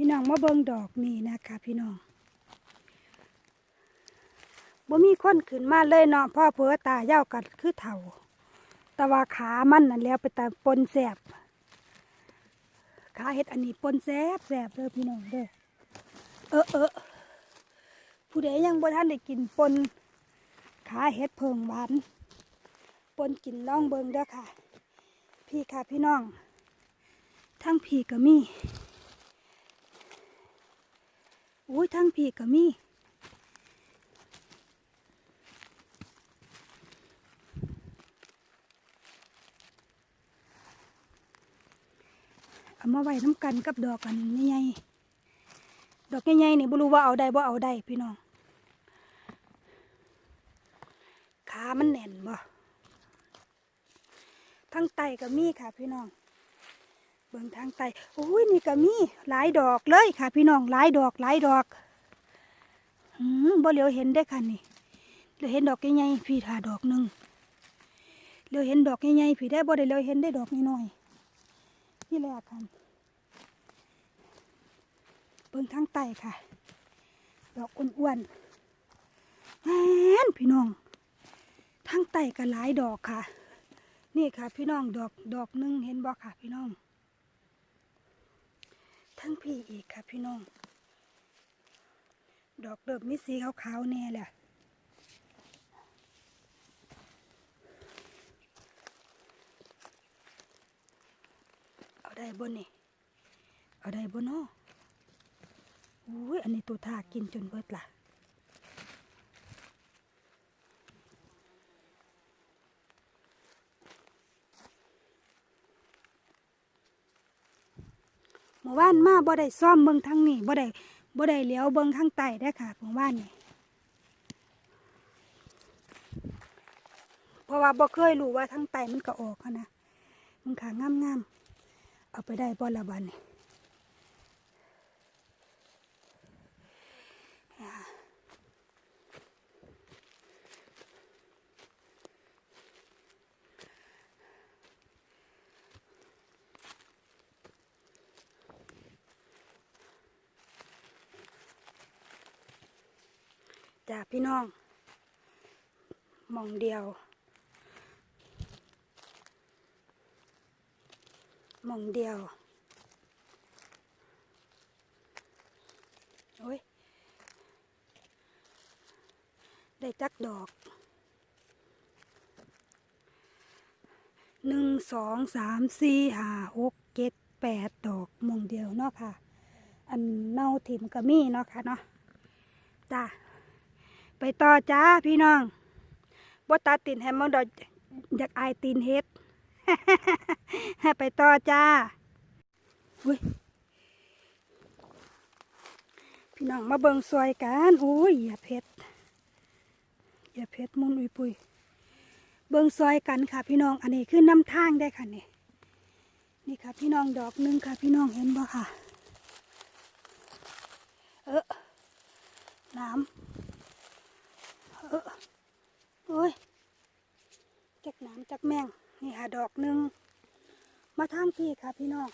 พี่น้องมาเบิ่งดอกนี่นะคะ พี่น้องบ่มีคนขึ้นมาเลยเนาะพ่อเพื่อตาเย้ากัดคือเถาแต่ว่าขามันนั่นแล้วไปตาปนแสบขาเห็ดอันนี้ปนแสบแสบเด้อพี่น้องเด้อเออเออผู้ใดยังบ่ทันได้กินปนขาเห็ดเพิงหวานปนกินล่องเบิงเด้อค่ะ พี่ค่ะพี่น้อง ทั้งพี่ก็มี อุ้ยทั้งพี่ก็มีเอามาไว้น้ำกันกับดอกกันใหญ่ๆดอกใหญ่ๆนี่บ่รู้ว่าเอาได้บ่เอาได้พี่น้องขามันแน่นบ่ทั้งไตก็มีค่ะพี่น้อง เบิ่งทางไตโอ้ยนี่ก็มีหลายดอกเลยค่ะ พี่น้องหลายดอกหลายดอกอืมบ่เหลียวเห็นได้ค่ะนี่เหลียวเห็นดอกใหญ่ๆพี่ถ่าดอกหนึ่งเหลียวเห็นดอกใหญ่ๆพี่ได้บ่ได้เหลียวเห็นได้ดอกน้อยๆนี่แหละค่ะเบิ่งทางไตค่ะ ดอกอ้วนๆแฮนพี่น้องทางไตก็หลายดอกค่ะ นี่ค่ะ พี่น้องดอกดอกหนึ่งเห็นบ่ค่ะ พี่น้อง ทั้งพี่อีกค่ะพี่น้อง ดอกเดิมมิสีขาวๆแน่แหละเอาได้บนนี่ เอาได้บนเนาะอุ้ยอันนี้ตัวทากินจนเบิดละเมื่อวานมาบ่ได้ซ่อมเบิ้งทางนี้บ่ได้บ่ได้เหลียวเบิ้งทางไตได้ค่ะเมื่อวานนี่เพราะว่าบ่เคยรู้ว่าทางไตมันก็ออกนะมันขางามๆเอาไปได้บ่ละบันนี่ จ้าพี่น้อง มองเดียว มองเดียว โอ้ย ได้จักดอก หนึ่งสองสามสี่ห้าหกเจ็ดแปดดอกมองเดียวเนาะค่ะ อันเน่าถิ่มกระมี่เนาะค่ะเนาะจ้า ไปต่อจ้าพี่น้องบ่ตาตินให้มันดอกอยากอายตีนเฮ็ดไปต่อจ้าอุ้ยพี่น้องมาเบิ่งซอยกันโอ้ยอย่าเพชรอย่าเพชรมุนอุยปุยเบิ่งซอยกันค่ะ พี่น้อง อันนี้คือน้ำทางได้ค่ะนี่นี่ค่ะ พี่น้องดอกหนึงค่ะ พี่น้องเห็นบ่ค่ะ เออน้ำ เออโอ้ยจักน้ำจักแมงนี่ค่ะดอกหนึ่งมาทางพี่ค่ะพี่น้อง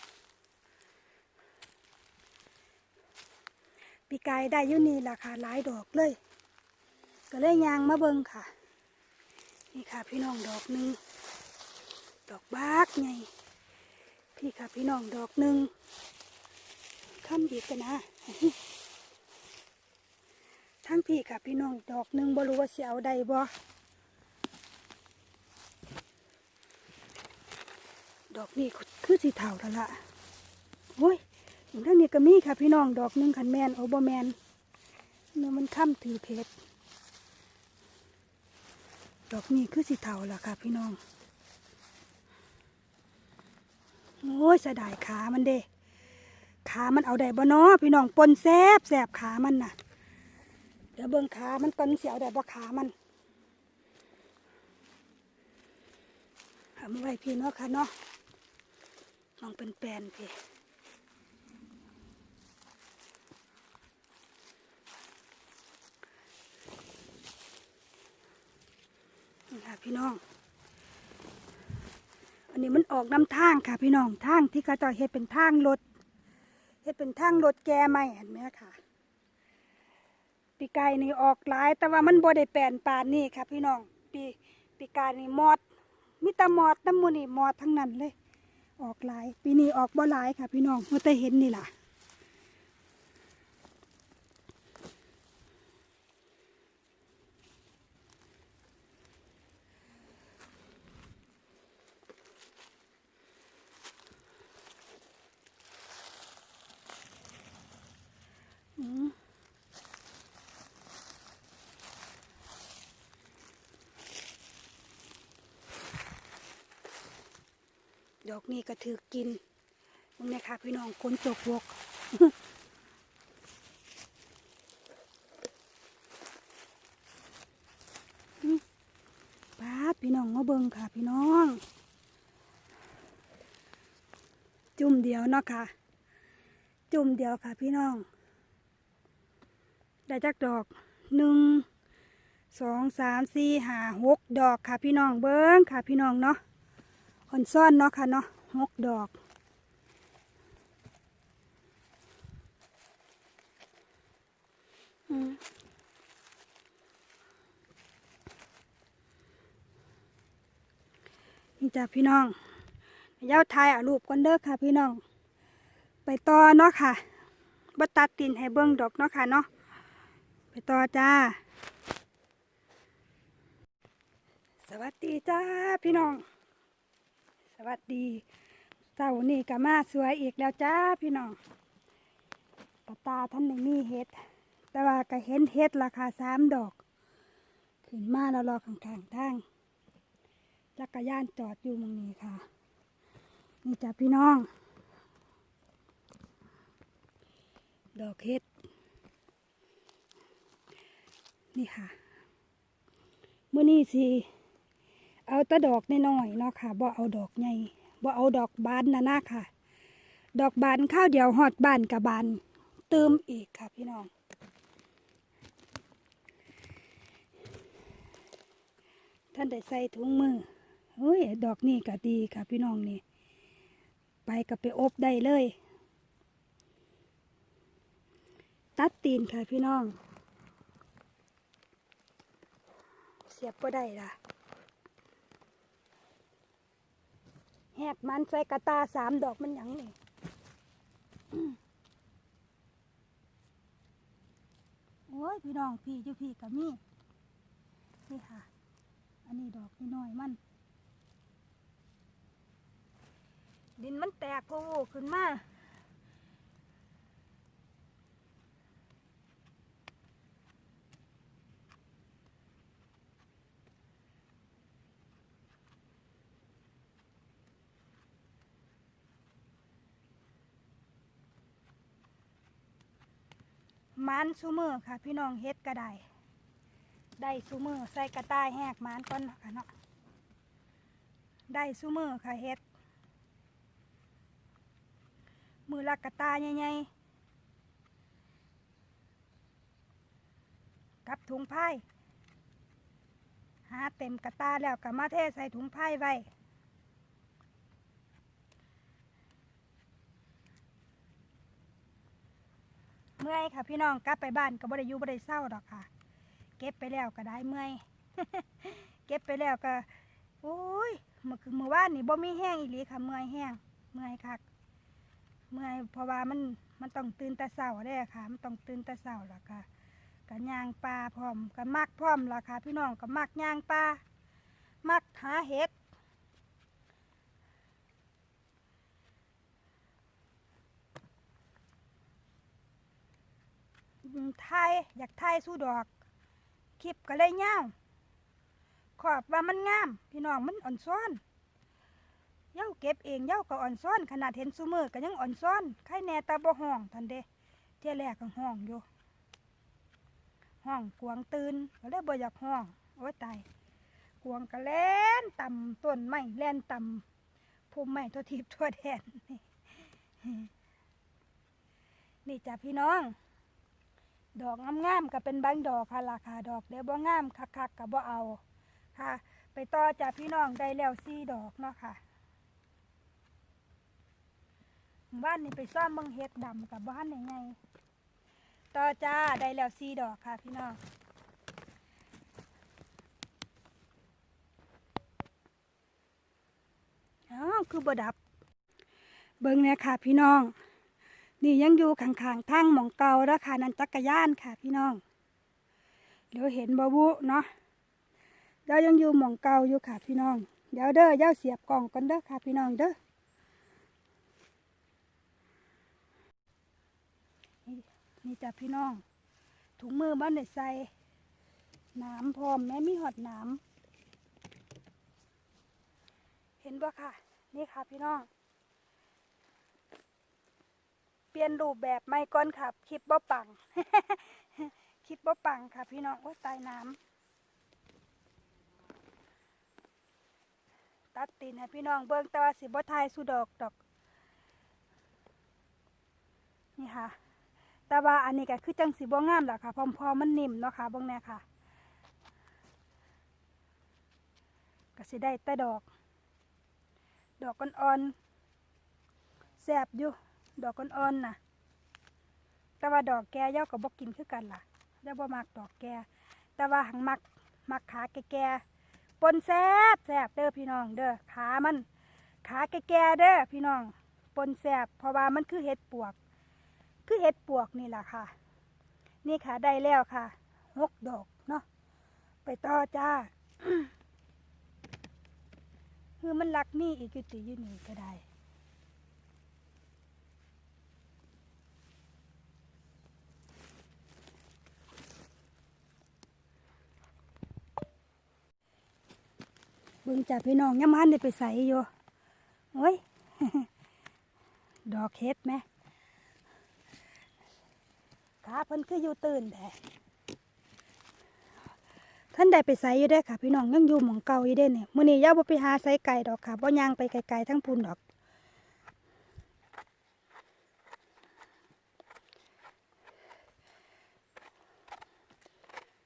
ปีกายได้ยุนี่ราคาหลายดอกเลย ก็เลยยางมาเบิงค่ะ นี่ค่ะพี่น้องดอกหนึ่งดอกบากไงพี่ค่ะพี่น้องดอกหนึ่งข้ามอีกันนะ ทั้งพี่ค่ะพี่น้องดอกหนึ่งบ่รู้ว่าเสิเอาใดบ่ดอกนี้คือสีเทาแล้วล่ะโอ้ยอีกทั้งนี้ก็มีค่ะพี่น้องดอกหนึ่งขันแมนโอบ่แมนเนื้อมันค่ำถือเพชรดอกนี้คือสีเทาแล้วค่ะพี่น้องโอ้ยเสยดายขามันเด้ขามันเอาได้บ่เนาะพี่น้องปนแซบแซบขามันน่ะ เดี๋ยวเบิ่งขามันก่อนเสียวได้บ่ขามันทำไว้พี่เนาะค่ะเนาะมองเป็นแปลนพี่นี่ค่ะพี่น้อง อันนี้มันออกน้ำทางค่ะพี่น้องทางที่เขาเจะเฮ็ดเป็นทางรถเฮ็ดเป็นทางรถแกใหม่เห็นไหมค่ะ ปีกายนี่ออกหลาย แต่ว่ามันบ่ได้แปลนปานนี่ค่ะพี่น้อง ปีปีกายนี่มอดมีแต่มอดน้ำมูนี่มอดทั้งนั้นเลย ออกหลาย ปีนี้ออกบ่หลายค่ะพี่น้องเมื่อแต่เห็นนี่ล่ะ ดอกนี้ก็ถือกินตรงนี้ค่ะพี่น้องคนจกวกป้าพี่น้องมาเบิ่งค่ะ พี่น้อง จุ่มเดียวเนาะค่ะ จุ่มเดียวค่ะ พี่น้อง ได้จักดอกหนึ่งสองสามสี่ห้าหกดอกค่ะพี่น้องเบิ้งค่ะพี่น้องเนาะ อ่อนซ่อนเนาะค่ะเนาะหกดอกนี่จ้ะพี่น้องเย้าทายอะรูปกันเด้อค่ะพี่น้อง ไปต่อเนาะค่ะบ่ตัดตินให้เบิ้งดอกเนาะค่ะเนาะไปต่อจ้า สวัสดีจ้าพี่น้อง สวัสดีเจ้านี่ก็มาสวยอีกแล้วจ้าพี่น้องตาตาท่านหนึ่มีเห็ด แต่ว่าก็เห็นเห็ดราคาสามดอก ขึ้นมาแล้วรอข้างๆทางจักรยานจอดอยู่มองนี้ค่ะ นี่จ้าพี่น้อง ดอกเห็ด นี่ค่ะเมื่อนี้สิ เอาตะดอกน้อยๆเนาะค่ะบ่เอาดอกใหญ่บ่เอาดอกบานนะนะค่ะ ดอกบานข้าวเดียวหอดบานกับบานเติมอีกค่ะพี่น้องท่านได้ใส่ถุงมือเฮ้ยดอกนี่ก็ดีค่ะพี่น้องนี่ ไปกับไปอบได้เลย ตัดตีนค่ะพี่น้อง เสียบก็ได้ล่ะ แหกมันใส่กระตาสามดอกมันหยังนี่โอ้ยพี่น้องพี่เจ้าพี่กับมี่นี่ค่ะ อันนี้ดอกน้อยมัน ดินมันแตกโผล่ขึ้นมา มันซูเมือค่ะ พี่น้องเฮ็ดก็ได้ได้ซูเมือใส่กระต่ายแหกมันก่อนเนาะค่ะเนาะได้ซูเมือค่ะเฮ็ด มือละกกระต่ายใหญ่ๆกับถุงไผ่หาเต็มกระตาแล้วก็มาเทใส่ถุงไผ่ไว้ เมื่อยค่ะ พี่น้องกลับไปบ้านก็บ่ได้อยู่บ่ได้เศร้าดอกค่ะ เก็บไปแล้วก็ได้เมื่อย เก็บไปแล้วก็โอ้ยเมื่อคือเมื่อวานนี่บ่มีแห้งอีหลีค่ะ เมื่อยแห้งเมื่อยคักเมื่อยเพราะว่ามันมันต้องตื่นแต่เช้าเด้ค่ะ มันต้องตื่นแต่เช้าล่ะค่ะกันยางปลาพร้อมกันมักพร้อมล่ะค่ะ พี่น้องก็มักยางปลามักหาเห็ด อืมไทยอยากไทยสู้ดอก คลิปก็เลยเงาวขอบว่ามันงาม พี่น้องมันอ่อนซ้อนเย้าเก็บเองเย้าก็อ่อนซ้อน ขนาดเห็นซูมือก็ยังอ่อนซ้อนไข่แน่ตาบ่ห้องทันเดเที่ยแรกก็ห้องอยู่ ห้องกวางตื่นก็เลยบ่อยากห้องโอ้ยตายกวางก็แล่นต่ำต้นไม้แล่นต่ำภูมิไม้ทั่วทิพย์ทั่วแดนนี่นี่จ้ะพี่น้อง ดอกงามๆก็เป็นบางดอกค่ะราคาดอกเดี๋ยวบ่งามคักๆก็บ่เอาค่ะ ไปต่อจากพี่น้องได้แล้วสี่ดอกเนาะค่ะบ้านนี่ไปซ่อมเมืองเฮ็ดดำกับบ้านยังไงต่อจ้าได้แล้วสี่ดอกค่ะพี่น้องอ้าวคือบดับ เบิ่งเนี่ยค่ะพี่น้อง นี่ยังอยู่ข้างๆทางหมองเก่าแล้วค่ะนั่นจักรยานค่ะ พี่น้องเดี๋ยวเห็นบบุเนาะเดี๋ยวยังอยู่หมองเก่าอยู่ค่ะพี่น้อง เดี๋ยวเด้อเย้าเสียบกล่องกันเด้อค่ะ พี่น้องเด้อนี่นี่จ้ะพี่น้อง ถุงมือบ้านเด็ดใส่น้ำพร้อมแม่มีหอดน้ำเห็นปะค่ะ นี่ค่ะพี่น้อง ปลี่ยนรูปแบบไม่ก่อนค่ะคลิปบ่ปัง คลิปบ่ปังค่ะ พี่น้องว่าตายน้ำตัดตีนให้พี่น้องเบิ่งแต่ว่าสิบ่ทายสุดอกดอก นี่ค่ะ แต่ว่าอันนี้ก็คือจังสีบ่งามแหละค่ะพอมพอมันนิ่มเนาะค่ะบางแน่ค่ะก็สิได้แต่ดอก ดอกอ่อนๆแสบอยู่ ดอกอ่อนๆน่ะ แต่ว่าดอกแก่ย่าก็บ่กินคือกันล่ะย่าบ่มักดอกแก่แต่ว่าหังมักมักขาแก่ๆปนแซบแซบเด้อพี่น้องเด้อขามันขาแก่ๆเด้อพี่น้องปนแซบเพราะว่ามันคือเห็ดปวก คือเห็ดปวกนี่แหละค่ะ นี่ค่ะได้แล้วค่ะหกดอกเนาะไปต่อจ้าคือมันรักนี่อีกอยู่ติอยู่นี่ก็ได้ เบิ่งจากพี่น้องยังมันได้ไปใส่อยู่โอ้ย ดอกเห็ดไหมขาเพิ่นคืออยู่ตื่นแท้ท่านใดไปไสอยู่ได้ค่ะ พี่น้องยังอยู่หมองเก่าอยู่ได้เนี่ยมื้อนี้ย่าบ่ไปหาไสไก่ดอกค่ะบ่ย่างไปไกลๆทั้งพูนดอก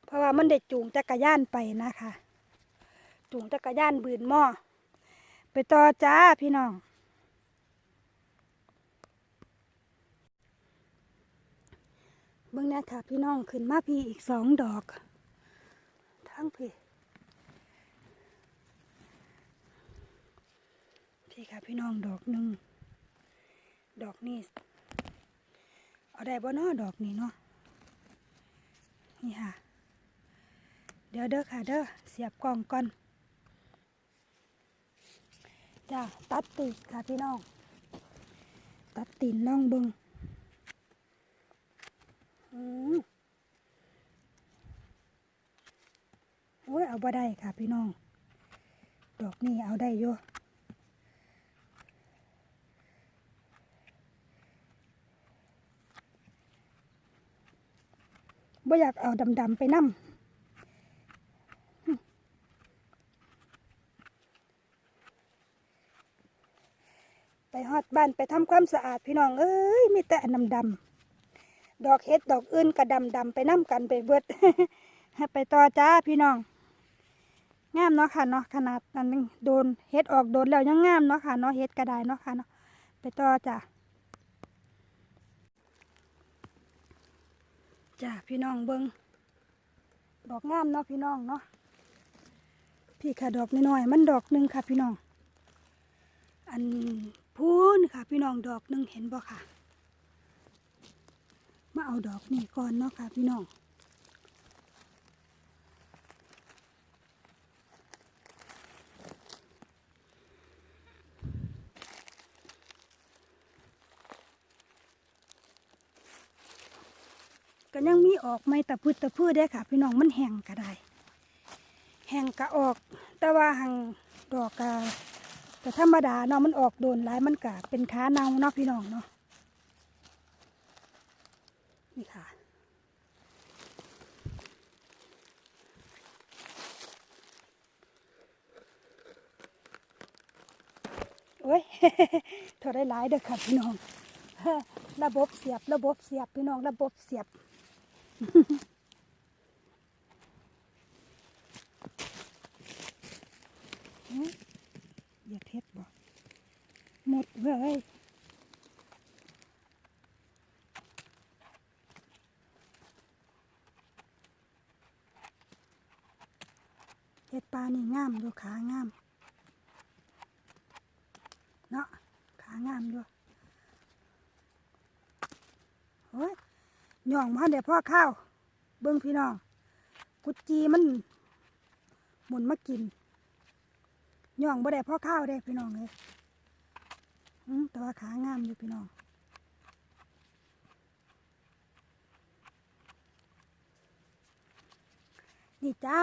เพราะว่ามันได้จูงจักรยานไปนะคะ จูงจักรยานบืนหม้อไปต่อจ้าพี่น้อง เบิ่งเนี่ยค่ะพี่น้องขึ้นมาพี่อีกสองดอก ทั้งพี่พี่ค่ะพี่น้องดอกหนึ่ง ดอกนี้ เอาได้บ่เนาะดอกนี้เนาะ นี่ค่ะ เดี๋ยวเด้อค่ะเด้อเสียบกล่องก่อน จ้าตัดตีนค่ะพี่น้อง ตัดตีนน้องเบิงอืมโอ้ยเอาบ่ได้ค่ะพี่น้อง ดอกนี้เอาได้อยู่บ่อยากเอาดำๆไปนั่ม ฮอดบ้านไปทำความสะอาดพี่น้องเอ้ยมีแต่อันดำๆดอกเห็ดดอกอื่นกระดำดำไปน้ำกันไปเบิดไปต่อจ้าพี่น้องงามเนาะค่ะเนาะขนาดนั้นยังโดนเห็ดออกโดนแล้วยังงามเนาะค่ะเนาะเห็ดกระไดเนาะค่ะเนาะไปต่อจ้าจ้าพี่น้องเบิงดอกงามเนาะพี่น้องเนาะพี่ค่ะดอกน้อยๆมันดอกหนึ่งค่ะพี่น้อง อัน พูนค่ะ พี่น้องดอกนึ่งเห็นบ่ค่ะ มาเอาดอกนี่ก่อนเนาะค่ะ พี่น้องก็ยังมีออกไม่ตะพืดตะพืดได้ค่ะ พี่น้องมันแห้งก็ได้แห้งก็ออก แต่ว่าหังดอกกะก็ธรรมดาเนาะมันออกโดนหลายมันกะเป็นค้าเน่าเนาะพี่น้องเนาะนี่ค่ะ โอ้ยเท่าได้หลายเด้อค่ะพี่น้อง ระบบเสียบ ระบบเสียบพี่น้องระบบเสียบหืม อยาเทศบอหมดเลยเห็ดปลานี่งามดูขางาม เนาะขางามด้วยโอ้ยหย่องมาเดี๋ยวพ่อข้าว เบิ้งพี่น้อง กุจีมันหมุนมากิน ย่องบ่ได้พ่อข้าวเด้พี่น้องเลยแต่ว่าขางามอยู่พี่น้องนี่จ้า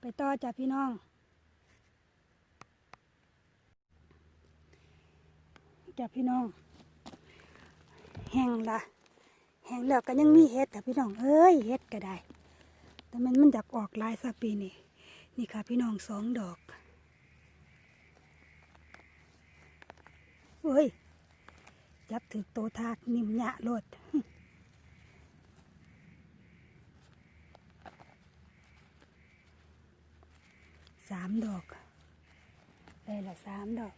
ไปต่อจ้ะพี่น้อง จ้ะพี่น้อง แห้งละแห้งแล้วก็ยังมีเห็ดแต่พี่น้อง เอ้ยเห็ดก็ได้ แต่มันมันอยากออกลายสักปีนี่ นี่ค่ะพี่น้องสองดอก เฮ้ย จับถือโตทากนิ่มยะโลดสามดอกได้ละสามดอก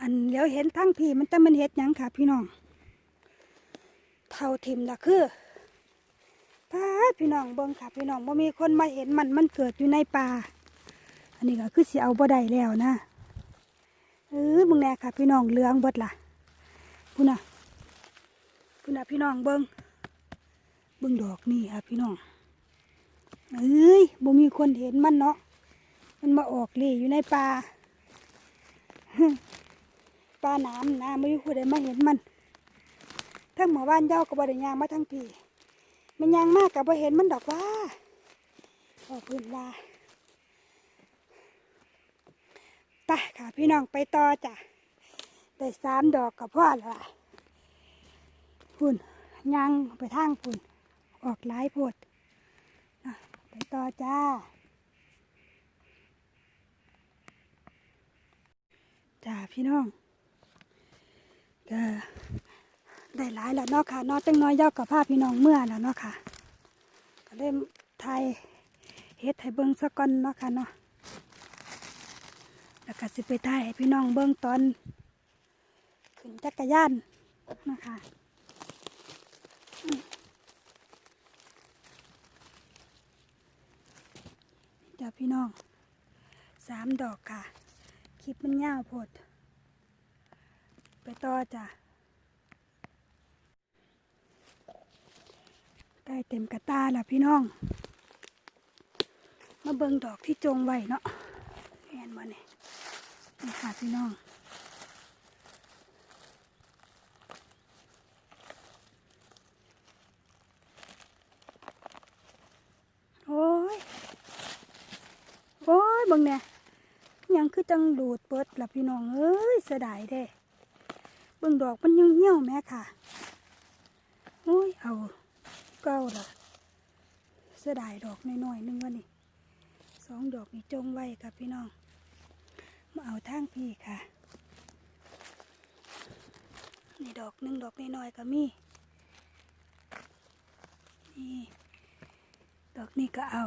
อันเลี้ยวเห็นทั้งพี่มันจะมันเห็ดยังค่ะพี่น้อง เท่าทิมละคือพาพี่น้องเบิ่งค่ะพี่น้องบ่มีคนมาเห็นมันมันเกิดอยู่ในป่า อันนี้ก็คือสิเอาบ่ได้แล้วนะ เออมึงแน่ค่ะ พี่น้องเลืองเบิดล่ะพุ่นน่ะพุ่นน่ะพี่น้องเบิ่งเบิ่งดอกนี่ค่ะพี่น้องเอ้ยบ่มีคนเห็นมันเนาะมันมาออกเล่อยู่ในป่าป่าน้ำนะไม่รู้ผู้ใดมาเห็นมันทั้งหมู่บ้านเจ้าก็บ่ได้ยางมาทั้งปีมันยางมากกับบ่เห็นมันดอกว่าออกพื้นว่า ไปค่ะพี่น้องไปต่อจ้ะได้สามดอกกับพ่อและละพุ่นยางไปทางพุ่น ออกหลายโพดไปต่อจ้า จ้าพี่น้องก็ได้หลายแล้วเนาะค่ะนอกจังน้อยย่ากับภาพพี่น้องเมื่อแล้วเนาะค่ะ ก็เล่มไทยเฮ็ดให้เบิ้งสักก่อนเนาะค่ะเนาะ แล้วก็สิไปถ่ายให้พี่น้องเบิ้องตอน ขึ้นจักรยานนะคะอืมจ้าพี่น้องสามดอกค่ะ คลิปมันยาวโพด ไปต่อจ้ะใกล้เต็มกระตาแล้วพี่น้อง มาเบิงดอกที่จงไว้เนาะเห็นมาเนี่ย นี่ค่ะพี่น้องโอ้ยโอ้ยบิ่งเนี่ยยังคือจังดูดเปิดละพี่น้องเอ้ยเสียดายเด้เบิ่งดอกมันยังเหี่ยวแม่ค่ะโอ้ยเอาเก้าละเสียดายดอกน้อยๆนึงวะนี่สองดอกนี่จงไว้ค่ะพี่น้อง มาเอาทางพี่ค่ะนี่ดอกหนึ่งดอกน้อยๆก็มีนี่ดอกนี้ก็เอา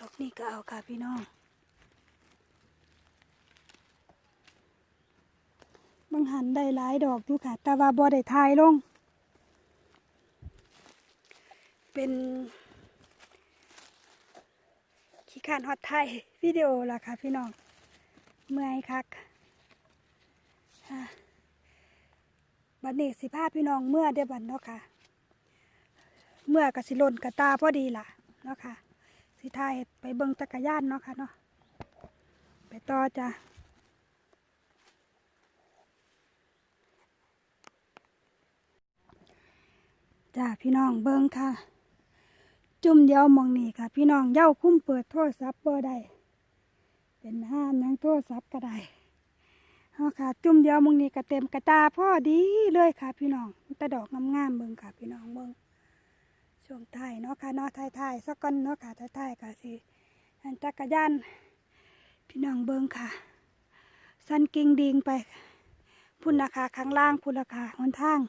ดอกนี้ก็เอาค่ะพี่น้องบางหันได้หลายดอกอยู่ค่ะ แต่ว่าบ่ได้ทายลง เป็นขี้ขานฮอตไทยวิดีโอล่ะค่ะพี่น้อง เมื่อยคักอะบัดนี้สิพาพี่น้องเมื่อเดียบัดเนาะค่ะ เมื่อกสิลนกระตาพอดีล่ะเนาะค่ะ สิทายไปเบิ่งจักรยานเนาะค่ะเนาะไปต่อจ้ะจ้าพี่น้องเบิ่งค่ะ จุ่มเดียวมองนี่ค่ะ พี่น้องเย้าคุ้มเปิดโทรศัพท์บ่ได้เป็นห้ามหยังโทรศัพท์ก็ได้เนาะค่ะ จุ่มเดียวมองนี่ก็เต็มกระตาพ่อดีเลยค่ะ พี่น้องแต่ดอกงามๆเบิ่งค่ะ พี่น้องเบิ่งช่วงไทยเนาะค่ะเนาะท้ายท้ายสักก่อนเนาะค่ะไท้ายท้ายก็สิอันจักรยานพี่น้องเบิงค่ะ สันกิ่งดิงไป พุ่นราคาข้างล่างพุ่นราคาหนทาง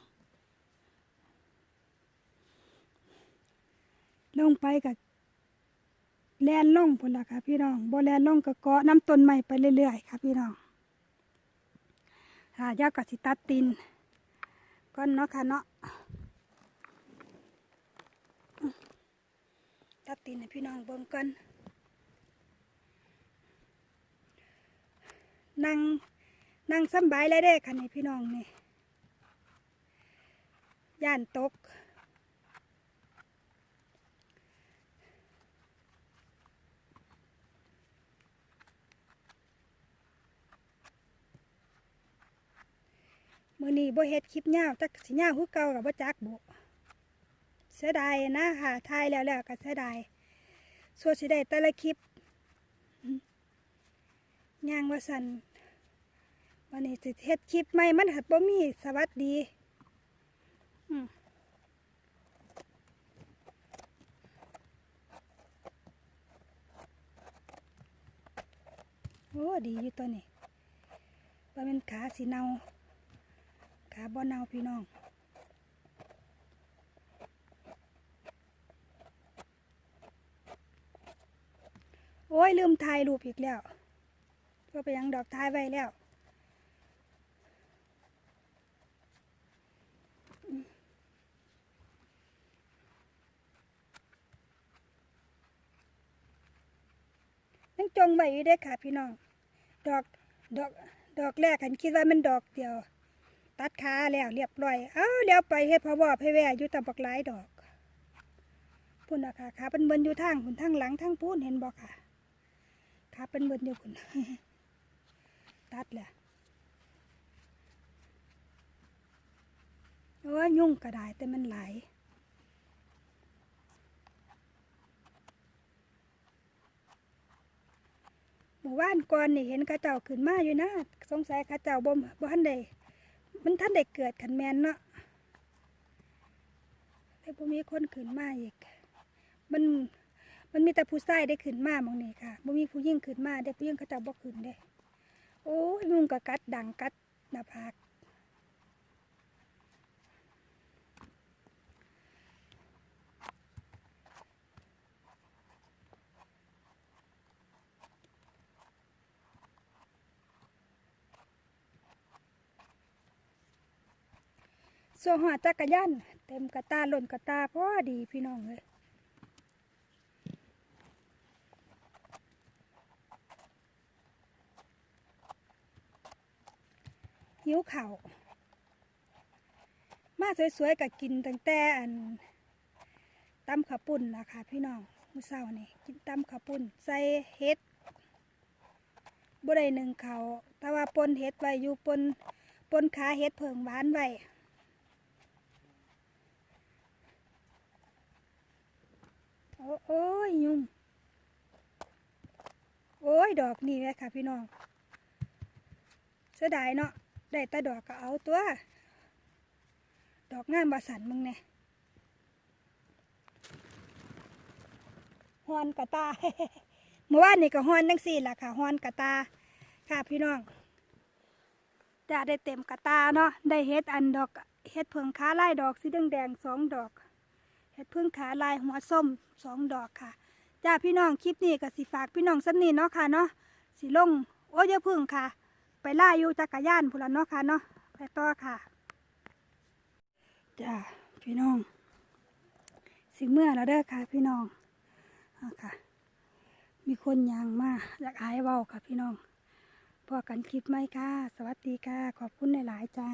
ลงไปกับแลนล่องพุ่นราคาพี่น้องบ่แลนล่องก็เกาะน้ำต้นใหม่ไปเรื่อยๆค่ะพี่น้องค่ะยากับสิตัดตินก่อนเนาะค่ะเนาะตัดตีนให้พี่น้องเบิ่งก่อนนั่งนั่งสบายเลยเด้ค่ะนี่พี่น้องนี่ย่านตก มือนี้บเฮ็ดคลิปยาวจักสิยาวคือเก่ากับบ่จักบ่เสียดายนะค่ะถ่ายแล้วแล้วก็เสียดายส่วนสิได้แต่ละคลิปย่างว่าสันวันนี้สิเฮ็ดคลิปใหม่มันหัดบ่มีสวัสดีอืมโอ้ดีอยู่ตัวนี้ว่าเป็นขาสีเนา ขาบ่เนาพี่น้องโอ้ยลืมถ่ายรูปอีกแล้วก็ไปยังดอกถ่ายไว้แล้วอืมยังจงไว้อยู่เด้ค่ะพี่น้อง ดอกดอกดอกแรกฉันคิดว่ามันดอกเดียว ตัดขาแล้วเรียบร้อย เอ้าเลี้ยวไปเฮ็ดพะวอบให้แว่อยู่ตะบักหลายดอกพุ่นนะค่ะขาเป็นเบินอยู่ทางพุ่นทางหลังทางพูนเห็นบ่ค่ะขาเป็นเบินอยู่พุ่นตัดแหละโอ้ยยุ่งก็ได้แต่มันไหลหมู่บ้านก่อนนี่เห็นข้าเจ้าขึ้นมาอยู่นะ สงสัยข้าเจ้าบ่มบ่ทันได้ มันท่านได้เกิดขันแมนเนาะแต่บ่มีคนขืนมาอีก มัน มันมีแต่ผู้ชายได้ขืนมามองนี่ค่ะบ่มีผู้ยิ่งขืนมาได้ผู้ยิ่งเขาจะบ่ขืนได้ โอ้ยมุงก็กัดดังกัดหน้าผาก ส่วนหัวจักรยานเต็มกระตาหล่นกระตาพอดีพี่น้องเลยหิวเข่ามาสวยๆกับกินตั้งแต่อันตำข้าวปุ้นนะคะพี่น้องมื้อเช้านี่กินตำข้าวปุ้นใส่เห็ดบ่ได้หนึ่งเขาแต่ว่าปนเห็ดไว้อยู่ปนปนขาเห็ดเผิงหวานไว้ โอ้ยยุงโอ้ยดอกนี่แหละค่ะพี่น้องเสียดายเนาะได้แต่ดอกก็เอาตัว ดอกงามบาสันมึงเนี่ยฮอนกะตาเมื่อวานนี่ก็ฮอนทั้งสี่ล่ะค่ะฮอนกะตา ค่ะพี่น้องจะได้เต็มกะตาเนาะได้เฮ็ดอันดอกเฮ็ดเพิงขาไลายดอกสีแดงแดงสองดอก เฮ็ดพิ่งขาลายหัวส้มสองดอกค่ะจ้าพี่น้องคลิปนี้ก็สิฝากพี่น้องสันนี่เนาะค่ะเนาะสิลงโอ้ยอย่าพึ่งค่ะ ไปล่าอยู่จักรยานพุ่นละเนาะค่ะเนาะไปต่อค่ะจ้าพี่น้อง สิเมื่อแล้วเด้อค่ะ พี่น้องเอาค่ะ มีคนยางมาอยากอายเว้าค่ะ พี่น้องพอกันคลิปไหมค่ะ สวัสดีค่ะ ขอบคุณหลายๆจ้า